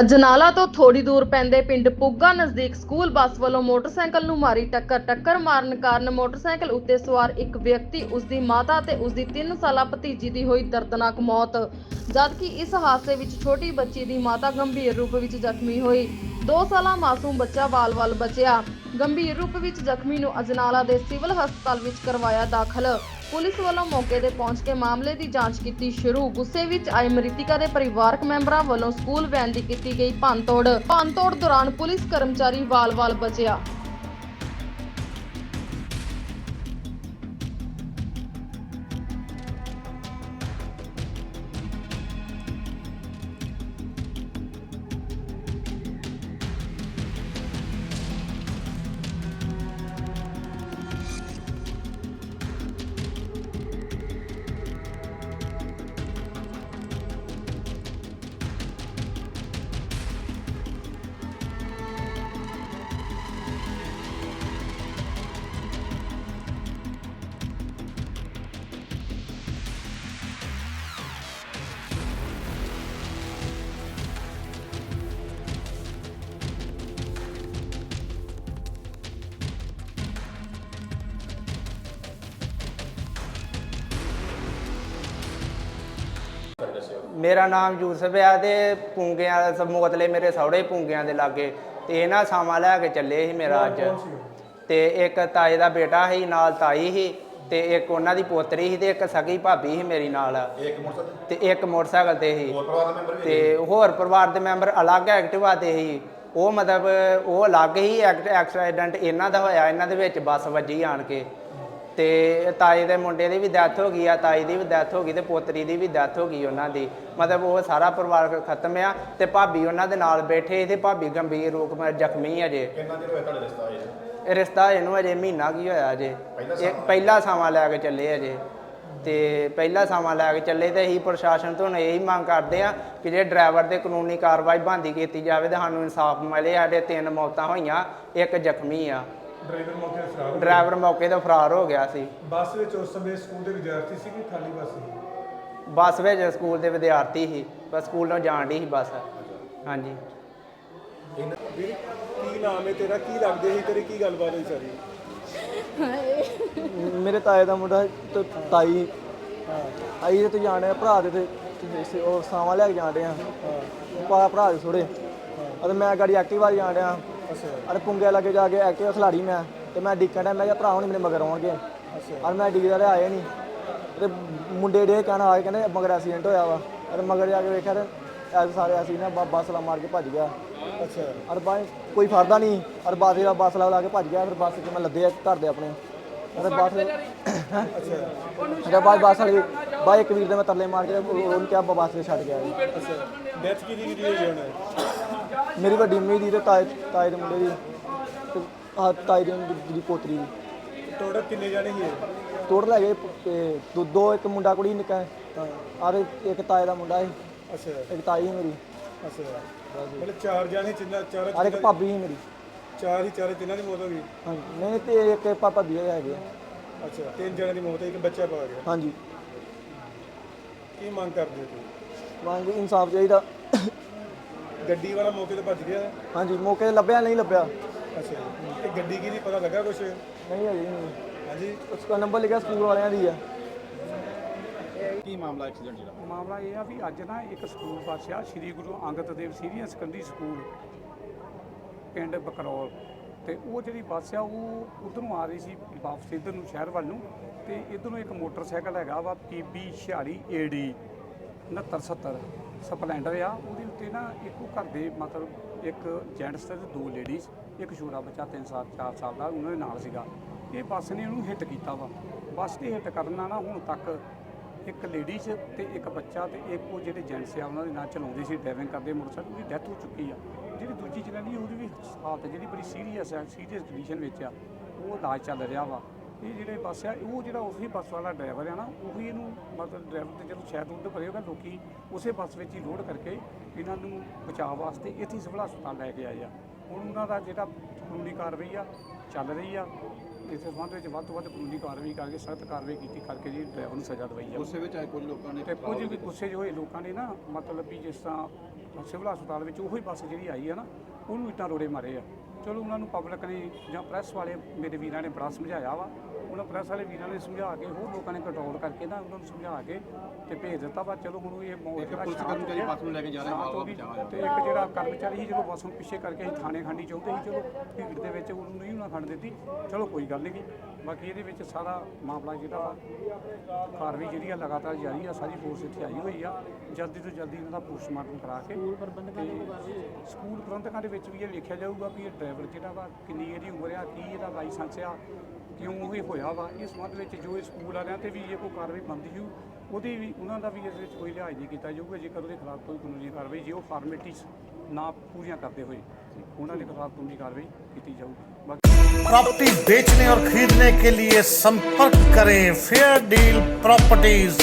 ਅਜਨਾਲਾ ਤੋਂ ਥੋੜੀ ਦੂਰ ਪੈਂਦੇ ਪਿੰਡ ਪੁੱਗਾ ਨਜ਼ਦੀਕ ਸਕੂਲ ਬੱਸ ਵੱਲੋਂ ਮੋਟਰਸਾਈਕਲ ਨੂੰ ਮਾਰੀ ਟੱਕਰ। ਟੱਕਰ ਮਾਰਨ ਕਾਰਨ ਮੋਟਰਸਾਈਕਲ ਉੱਤੇ ਸਵਾਰ ਇੱਕ ਵਿਅਕਤੀ ਉਸ ਦੀ ਮਾਤਾ ਤੇ ਉਸ ਦੀ 3 ਸਾਲਾ ਭਤੀਜੀ ਦੀ ਹੋਈ ਦਰਦਨਾਕ ਮੌਤ। ਜਦਕਿ ਇਸ ਹਾਦਸੇ ਵਿੱਚ ਛੋਟੀ ਬੱਚੀ ਦੀ ਮਾਤਾ ਗੰਭੀਰ ਰੂਪ ਵਿੱਚ ਜ਼ਖਮੀ ਹੋਈ। 2 ਸਾਲਾ ਮਾਸੂਮ ਬੱਚਾ ਵਾਲ-ਵਾਲ ਬਚਿਆ। ਗੰਭੀਰ ਰੂਪ ਵਿੱਚ ਜ਼ਖਮੀ ਨੂੰ ਅਜਨਾਲਾ ਦੇ ਸਿਵਲ ਹਸਪਤਾਲ ਵਿੱਚ ਕਰਵਾਇਆ ਦਾਖਲ। ਪੁਲਿਸ ਵੱਲੋਂ ਮੌਕੇ ਤੇ ਪਹੁੰਚ ਕੇ ਮਾਮਲੇ ਦੀ ਜਾਂਚ ਕੀਤੀ ਸ਼ੁਰੂ। ਗੁੱਸੇ ਵਿੱਚ ਆਏ ਮ੍ਰਿਤਿਕਾ ਦੇ ਪਰਿਵਾਰਕ ਮੈਂਬਰਾਂ ਵੱਲੋਂ ਸਕੂਲ ਵੈਨ ਦੀ ਕੀਤੀ ਗਈ ਭੰਨਤੋੜ। ਭੰਨਤੋੜ ਦੌਰਾਨ ਪੁਲਿਸ ਕਰਮਚਾਰੀ ਵਾਲ-ਵਾਲ ਬਚਿਆ। ਮੇਰਾ ਨਾਮ ਯੂਸਫ ਆ ਤੇ ਪੂੰਗਿਆਂ ਦਾ ਮੋਤਲੇ ਮੇਰੇ ਸਹੁਰੇ ਪੂੰਗਿਆਂ ਦੇ ਲਾਗੇ ਤੇ ਇਹਨਾਂ ਸਾਮਾ ਲੈ ਕੇ ਚੱਲੇ ਸੀ ਮੇਰਾ ਅੱਜ। ਤੇ ਇੱਕ ਤਾਏ ਦਾ ਬੇਟਾ ਸੀ ਨਾਲ ਤਾਈ ਸੀ ਤੇ ਇੱਕ ਉਹਨਾਂ ਦੀ ਪੋਤਰੀ ਸੀ ਤੇ ਇੱਕ ਸਗੀ ਭਾਬੀ ਸੀ ਮੇਰੀ ਨਾਲ। ਇੱਕ ਮੋਟਰਸਾਈਕਲ ਤੇ? ਇੱਕ ਮੋਟਰਸਾਈਕਲ ਤੇ ਸੀ। ਹੋਰ ਪਰਿਵਾਰ ਦੇ ਮੈਂਬਰ ਵੀ ਤੇ ਹੋਰ ਪਰਿਵਾਰ ਦੇ ਮੈਂਬਰ ਅਲੱਗ ਐਕਟਿਵਾ ਤੇ ਸੀ। ਉਹ ਮਤਲਬ ਉਹ ਅਲੱਗ ਹੀ ਐਕਸੀਡੈਂਟ ਇਹਨਾਂ ਦਾ ਹੋਇਆ ਇਹਨਾਂ ਦੇ ਵਿੱਚ ਬੱਸ ਵੱਜੀ ਆਣ ਕੇ। ਤੇ ਤਾਏ ਦੇ ਮੁੰਡੇ ਦੀ ਵੀ ਡੈਥ ਹੋ ਗਈ ਆ ਤਾਈ ਦੀ ਵੀ ਡੈਥ ਹੋ ਗਈ ਤੇ ਪੋਤਰੀ ਦੀ ਵੀ ਡੈਥ ਹੋ ਗਈ ਉਹਨਾਂ ਦੀ। ਮਤਲਬ ਉਹ ਸਾਰਾ ਪਰਿਵਾਰ ਖਤਮ ਆ ਤੇ ਭਾਬੀ ਉਹਨਾਂ ਦੇ ਨਾਲ ਬੈਠੇ ਤੇ ਭਾਬੀ ਗੰਭੀਰ ਰੂਪ ਵਿੱਚ ਜ਼ਖਮੀ ਅਜੇ। ਕਿੰਨਾ ਚਿਰ ਹੋਇਆ ਤੁਹਾਡੇ ਰਿਸ਼ਤਾ ਇਹ ਇਹ ਰਿਸ਼ਤਾ ਇਹਨੂੰ ਅਜੇ ਮਹੀਨਾ ਕੀ ਹੋਇਆ ਪਹਿਲਾ ਇਹ ਪਹਿਲਾ ਸਮਾਂ ਲੈ ਕੇ ਚੱਲੇ ਅਜੇ। ਤੇ ਪਹਿਲਾ ਸਮਾਂ ਲੈ ਕੇ ਚੱਲੇ ਤੇ ਅਸੀਂ ਪ੍ਰਸ਼ਾਸਨ ਤੋਂ ਇਹੀ ਮੰਗ ਕਰਦੇ ਆ ਕਿ ਜੇ ਡਰਾਈਵਰ ਤੇ ਕਾਨੂੰਨੀ ਕਾਰਵਾਈ ਬੰਦੀ ਕੀਤੀ ਜਾਵੇ ਤੇ ਸਾਨੂੰ ਇਨਸਾਫ ਮਿਲੇ ਸਾਡੇ ਤਿੰਨ ਮੌਤਾਂ ਹੋਈਆਂ ਇੱਕ ਜ਼ਖਮੀ ਆ। ਡਰਾਈਵਰ ਮੌਕੇ ਤੇ ਫਰਾਰ ਹੋ ਗਿਆ। ਡਰਾਈਵਰ ਮੌਕੇ ਤੋਂ ਫਰਾਰ ਹੋ ਗਿਆ ਸੀ। ਬੱਸ ਵਿੱਚ ਉਸ ਸਮੇਂ ਸਕੂਲ ਦੇ ਵਿਦਿਆਰਥੀ ਸੀ ਕਿ ਖਾਲੀ ਬੱਸ ਸੀ? ਬੱਸ ਵਿੱਚ ਸਕੂਲ ਦੇ ਵਿਦਿਆਰਥੀ ਸੀ ਬਸ ਸਕੂਲ ਨੂੰ ਜਾਣ ਦੀ ਸੀ ਬੱਸ। ਹਾਂਜੀ। ਵੀਰ ਕੀ ਨਾਮ ਹੈ ਤੇਰਾ? ਕੀ ਲੱਗਦੇ ਸੀ ਤੇਰੀ? ਕੀ ਗੱਲਬਾਤ ਹੋਈ ਸਾਰੀ? ਮੇਰੇ ਤਾਏ ਦਾ ਮੁੰਡਾ ਤੇ ਤਾਈ। ਆਈ ਤੇ ਜਾਣੇ ਭਰਾ ਦੇ ਤੇ ਤੇ ਸ- ਉਹ ਸਾਵਾਂ ਲੈ ਕੇ ਜਾਣਦੇ ਆ। ਪਾ ਭਰਾ ਦੇ ਥੋੜੇ ਅਤੇ ਮੈਂ ਗਾੜੀ ਐਕਟਿਵਾ ਜਾਣ ਡਿਆ ਅਰੇ ਪੁੰਗੇ ਲੱਗੇ ਜਾ ਕੇ ਐਕਟਿਵਾ ਖਿਲਾੜੀ ਮੈਂ ਤੇ ਮੈਂ ਡਿੱਕਣ ਮੈਂ ਕਿਹਾ ਭਰਾ ਹੁਣ ਮੇਰੇ ਮਗਰ ਆਉਣਗੇ। ਅੱਛਾ। ਅਰ ਮੈਂ ਡਿੱਗਦਾ ਰਿਹਾ ਆਏ ਨਹੀਂ ਤੇ ਮੁੰਡੇ ਡੇ ਕਹਿਣਾ ਆਏ ਕਹਿੰਦੇ ਮਗਰ ਐਕਸੀਡੈਂਟ ਹੋਇਆ ਵਾ। ਅਰੇ ਮਗਰ ਜਾ ਕੇ ਵੇਖਿਆ ਤੇ ਐਸ ਸਾਰੇ ਅਸੀਂ ਨਾ ਬ- ਬੱਸ ਲਾ ਮਾਰ ਕੇ ਭੱਜ ਗਿਆ। ਅੱਛਾ। ਅਰ ਬਾਈ ਕੋਈ ਫੜਦਾ ਨਹੀਂ ਅਰ ਬਾਸ ਦਾ ਬੱਸ ਲਾ ਲਾ ਕੇ ਭੱਜ ਗਿਆ ਫਿਰ ਬੱਸ 'ਚ ਮੈਂ ਲੱਦੇ ਆ ਘਰ ਦੇ ਆਪਣੇ। ਅਰੇ ਬੱਸ ਅੱਛਾ। ਬਾਈ ਬੱਸ ਵਾਲੀ ਬਾਈ ਇੱਕ ਵੀਰ ਦੇ ਮੈਂ ਤਰਲੇ ਮਾਰ ਕੇ ਉਹ- ਉਹਨੂੰ ਕਿਹਾ ਬੱਸ ਤੇ ਛੱਡ ਗਿਆ। ਅੱਛਾ। ਡੈਥ ਕਿਹਦੀ ਕਿਹਦੀ ਹੋਈ ਹੁਣ ਮੇਰੀ ਵੱਡੀ ਮੰਮੀ ਦੀ ਤੇ ਤਾਏ ਤਾਏ ਦੇ ਮੁੰਡੇ ਦੀ ਤੇ ਆਹ ਤਾਏ ਦੀ ਦੀ ਪੋਤਰੀ ਦੀ। ਟੋਟਲ ਕਿੰਨੇ ਜਾਣੇ ਸੀ ਇਹ? ਟੋਟਲ ਹੈਗੇ ਪ- ਤੇ ਦੋ ਦੋ ਇੱਕ ਮੁੰਡਾ ਕੁੜੀ ਨਿੱਕਾ ਹਾਂ। ਆਹ ਇੱਕ ਤਾਏ ਦਾ ਮੁੰਡਾ ਸੀ। ਅੱਛਾ। ਇੱਕ ਤਾਈ ਸੀ ਮੇਰੀ। ਅੱਛਾ। ਮਤਲਬ ਚਾਰ ਜਾਣੇ ਜਿੰਨਾ ਚਾਰ ਆਹ ਇੱਕ ਭਾਬੀ ਸੀ ਮੇਰੀ। ਚਾਰ ਹੀ ਚਾਰੇ ਤਿੰਨਾਂ ਦੀ ਮੌਤ ਹੋ ਗਈ? ਹਾਂਜੀ। ਨਹੀਂ ਤੇ ਇੱਕ ਪਾਪਾ ਵੀ ਹੈਗੇ ਆ। ਅੱਛਾ ਤਿੰਨ ਜਣਿਆਂ ਦੀ ਮੌਤ ਹੋਈ ਇੱਕ ਬੱਚਾ ਪਾ ਗਿਆ। ਹਾਂਜੀ। ਕੀ ਮੰਗ ਕਰਦੇ ਹੋ ਤੁਸੀਂ? ਮੰਗ ਇਨਸਾਫ ਚਾਹੀਦਾ। ਗੱਡੀ ਵਾਲਾ ਮੌਕੇ ਤੇ ਭੱਜ ਗਿਆ? ਹਾਂਜੀ ਮੌਕੇ ਤੇ ਲੱਭਿਆ ਨਹੀਂ ਲੱਭਿਆ। ਅੱਛਾ ਇਹ ਗੱਡੀ ਕਿਹਦੀ ਪਤਾ ਲੱਗਾ ਕੁਛ? ਨਹੀਂ ਹਜੇ ਨਹੀਂ। ਹਾਂਜੀ। ਉਸ ਦਾ ਨੰਬਰ ਲਿਖਿਆ ਸਕੂਲ ਵਾਲਿਆਂ ਦੀ ਆ। ਕੀ ਮਾਮਲਾ ਐਕਸੀਡੈਂਟ ਜਿਹੜਾ? ਮਾਮਲਾ ਇਹ ਆ ਵੀ ਅੱਜ ਨਾ ਇੱਕ ਸਕੂਲ ਬੱਸ ਆ Sri Guru Angad Dev senior secondary school ਪਿੰਡ ਬਕਰੌਲ। ਤੇ ਉਹ ਜਿਹੜੀ ਬੱਸ ਆ ਉਹ ਉਧਰੋਂ ਆ ਰਹੀ ਸੀ ਵਾਪਸ ਇੱਧਰ ਨੂੰ ਸ਼ਹਿਰ ਵੱਲ ਨੂੰ। ਤੇ ਇੱਧਰੋਂ ਇੱਕ ਮੋਟਰਸਾਈਕਲ ਹੈਗਾ ਵਾ PB 46 AD 6970 ਸਪਲੈਂਡਰ ਆ, ਉਹਦੇ ਉੱਤੇ ਨਾ ਇੱਕੋ ਘਰ ਦੇ ਮਤਲਬ ਇੱਕ ਜੈਂਟਸ ਤੇ ਦੋ ਲੇਡੀਜ਼ ਇੱਕ ਛੋਟਾ ਬੱਚਾ 3 ਸਾਲ 4 ਸਾਲ ਦਾ, ਉਹਨਾਂ ਦੇ ਨਾਲ ਸੀਗਾ। ਇਹ ਬੱਸ ਨੇ ਉਹਨੂੰ ਹਿੱਟ ਕੀਤਾ ਵਾ। ਬੱਸ 'ਤੇ ਹਿੱਟ ਕਰਨ ਨਾਲ ਨਾ ਹੁਣ ਤੱਕ ਇੱਕ ਲੇਡੀਜ਼ ਤੇ ਇੱਕ ਬੱਚਾ ਤੇ ਇੱਕ ਉਹ ਜਿਹੜੇ ਜੈਂਟਸ ਆ, ਉਹਨਾਂ ਦੇ ਨਾਲ ਚਲਾਉਂਦੇ ਸੀ ਡਰਾਈਵਿੰਗ ਕਰਦੇ ਮੋਟਰਸਾਈਕਲ, ਉਹਦੀ ਡੈਥ ਹੋ ਚੁੱਕੀ ਆ। ਜਿਹੜੀ ਦੂਜੀ ਜਨਾਨੀ, ਉਹਦੀ ਵੀ ਹਾਲਤ ਜਿਹੜੀ ਬੜੀ ਸੀਰੀਅਸ ਆ ਸੀਰੀਅਸ ਕੰਡੀਸ਼ਨ ਵਿੱਚ ਆ, ਉਹ ਇਲਾਜ ਚੱਲ ਰਿਹਾ ਵਾ। ਇਹ ਜਿਹੜੇ ਬੱਸ ਆ ਉਹ ਜਿਹੜਾ ਉਹੀ ਬੱਸ ਵਾਲਾ ਡਰਾਈਵਰ ਆ ਨਾ ਉਹੀ ਇਹਨੂੰ ਮਤਲਬ ਡਰਾਈਵਰ ਤੇ ਜਦੋਂ ਸ਼ਾਇਦ ਉਹਦੇ ਭਰੇ ਹੋਗਾ ਲੋਕੀ ਉਸੇ ਬੱਸ ਵਿੱਚ ਹੀ ਲੋਡ ਕਰਕੇ ਇਹਨਾਂ ਨੂੰ ਬਚਾਅ ਵਾਸਤੇ ਇੱਥੇ ਸਿਵਲ ਹਸਪਤਾਲ ਲੈ ਕੇ ਆਏ ਆ। ਹੁਣ ਉਹਨਾਂ ਦਾ ਜਿਹੜਾ ਕਾਨੂੰਨੀ ਕਾਰਵਾਈ ਆ ਚੱਲ ਰਹੀ ਆ ਇਸ ਸੰਬੰਧ ਵਿੱਚ ਵੱਧ ਤੋਂ ਵੱਧ ਕਾਨੂੰਨੀ ਕਾਰਵਾਈ ਕਰਕੇ ਸਖਤ ਕਾਰਵਾਈ ਕੀਤੀ ਕਰਕੇ ਜੀ ਡਰਾਈਵਰ ਨੂੰ ਸਜ਼ਾ ਦਵਾਈ ਜਾਵੇ ਉਸੇ ਵਿੱਚ ਆਏ ਕੁਝ ਲੋਕਾਂ ਨੇ ਤੇ ਕੁਝ ਵੀ ਗੁੱਸੇ 'ਚ ਹੋਏ ਲੋਕਾਂ ਨੇ ਨਾ ਮਤਲਬ ਵੀ ਜਿਸ ਤਰ੍ਹਾਂ ਸਿਵਲ ਹਸਪਤਾਲ ਵਿੱਚ ਉਹੀ ਬੱਸ ਜਿਹੜੀ ਆਈ ਆ ਨਾ ਉਹਨੂੰ ਇੱਟਾਂ ਰੋੜੇ ਮਾਰੇ ਆ। ਚਲੋ ਉਹਨਾਂ ਨੂੰ ਪਬਲਿਕ ਨੇ ਜਾਂ ਪ੍ਰੈਸ ਵਾਲੇ ਮੇਰੇ ਵੀਰਾਂ ਨੇ ਬੜਾ ਸਮਝਾਇਆ ਵਾ। ਉਹਨਾਂ ਪ੍ਰੈਸ ਵਾਲੇ ਵੀਰਾਂ ਨੇ ਸਮਝਾ ਕੇ ਹੋਰ ਲੋਕਾਂ ਨੇ ਕੰਟਰੋਲ ਕਰਕੇ ਨਾ ਉਹਨਾਂ ਨੂੰ ਸਮਝਾ ਕੇ ਤੇ ਭੇਜ ਦਿੱਤਾ। ਵਾ ਚਲੋ ਹੁਣ ਇਹ ਮੌਤ ਇੱਕ ਜਿਹੜਾ ਪੁਲਿਸ ਕਰਮਚਾਰੀ ਗਿਆ। ਬੱਸ ਨੂੰ ਲੈ ਕੇ ਜਾ ਰਿਹਾ, ਸ਼ਾਂਤ ਹੋ ਮਾਵਾ ਗਈ। ਬਚਾਵਾ ਤੇ ਇੱਕ ਜਿਹੜਾ ਕਰਮਚਾਰੀ ਸੀ ਜਦੋਂ ਬੱਸ ਨੂੰ ਪਿੱਛੇ ਕਰਕੇ ਅਸੀਂ ਥਾਣੇ ਖੰਡੀ ਚਾਹੁੰਦੇ ਸੀ ਚਲੋ ਭੀੜ ਦੇ ਵਿੱਚ ਉਹਨੂੰ ਨਹੀਂ ਉਹਨਾਂ ਖੰਡ ਦਿੱਤੀ। ਚਲੋ ਕੋਈ ਗੱਲ ਨਹੀਂ ਬਾਕੀ ਇਹਦੇ ਵਿੱਚ ਸਾਰਾ ਮਾਮਲਾ ਜਿਹੜਾ ਵਾ ਕਾਰਵਾਈ ਜਿਹੜੀ ਆ ਲਗਾਤਾਰ ਜਾਰੀ ਆ ਸਾਰੀ ਫੋਰਸ ਇੱਥੇ ਆਈ ਹੋਈ ਆ। ਜਲਦੀ ਤੋਂ ਜਲਦੀ ਇਹਨਾਂ ਦਾ ਪੋਸਟਮਾਰਟਮ ਕਰਾ ਕੇ ਸਕੂਲ ਪ੍ਰਬੰਧਕਾਂ ਦੇ ਸਕੂਲ ਪ੍ਰਬੰਧਕਾਂ ਦੇ ਵਿੱਚ ਵੀ ਇਹ ਵੇਖਿਆ ਜਾਊਗਾ ਵੀ ਇਹ ਡਰਾਈਵਰ ਜਿਹੜਾ ਵਾ ਕਿੰਨੀ ਇਹਦੀ ਉਮਰ ਆ ਕੀ ਇਹਦਾ ਲਾਇਸੈਂਸ ਆ ਕਿਉਂ ਇਹ ਹੋਇਆ ਵਾ ਇਸ ਸੰਬੰਧ ਵਿੱਚ ਜੋ ਇਹ ਸਕੂਲ ਵਾਲਿਆਂ ਤੇ ਵੀ ਇਹ ਕੋਈ ਕਾਰਵਾਈ ਬਣਦੀ ਹੋਊ ਉਹਦੀ ਵੀ ਉਹਨਾਂ ਦਾ ਵੀ ਇਸ ਵਿੱਚ ਕੋਈ ਲਿਹਾਜ਼ ਨਹੀਂ ਕੀਤਾ ਜਾਊਗਾ ਜੇਕਰ ਉਹਦੇ ਖਿਲਾਫ ਕੋਈ ਕਾਨੂੰਨੀ ਕਾਰਵਾਈ ਜੇ ਉਹ ਫਾਰਮੈਲਿਟੀਜ਼ ਨਾ ਪੂਰੀਆਂ ਕਰਦੇ ਹੋਏ ਉਹਨਾਂ ਦੇ ਖਿਲਾਫ ਕਾਨੂੰਨੀ ਕਾਰਵਾਈ ਕੀਤੀ ਜਾਊਗੀ ਬਾਕੀ प्रॉपर्टी बेचने और खरीदने के लिए संपर्क करें फेयर डील प्रॉपर्टीज